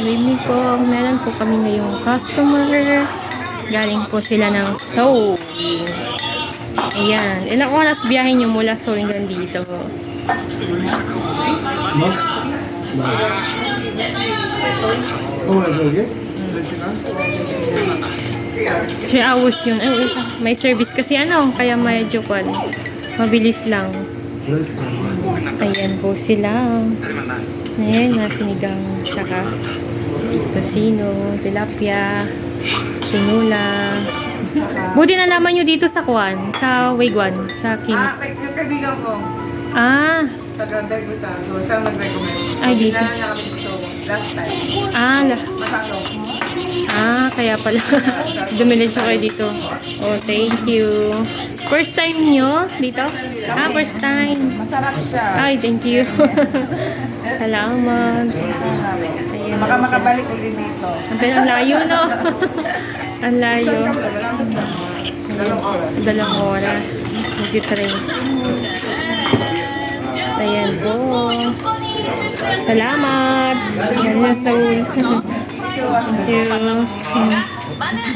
good evening po. Meron po kami ngayong customer. Galing po sila ng Seoul. Ayan. Ilang oras biyahe nyo mula Seoul hanggang dito? No? No. Oh, okay. 3 hours yun. Ay. May service kasi ano, kaya medyo kwan. Mabilis lang. Ayan po sila. Ayan, mga sinigang, tsaka tosino, tilapia, tinula. Buti na naman nyo dito sa Kwan, sa Wigwan, sa Ah, Kings. kay- yung kaibigan ko, Ah, so siyang nag-recommend. Ay, dito. Dinala niya kami dito last time. ah, la- Masalo. ah, kaya pala. Dumilit siya kayo dito. Oh, thank you. First time nyo dito? Ah, first time. Masarap siya. Ay, thank you. Salamat. Ayan. Baka makabalik ulit dito. Ang layo, no? ang layo. Dalawang oras. Dalawang oras. Mag-train. Ayan po. Salamat. Ayan na, Saul. Thank you.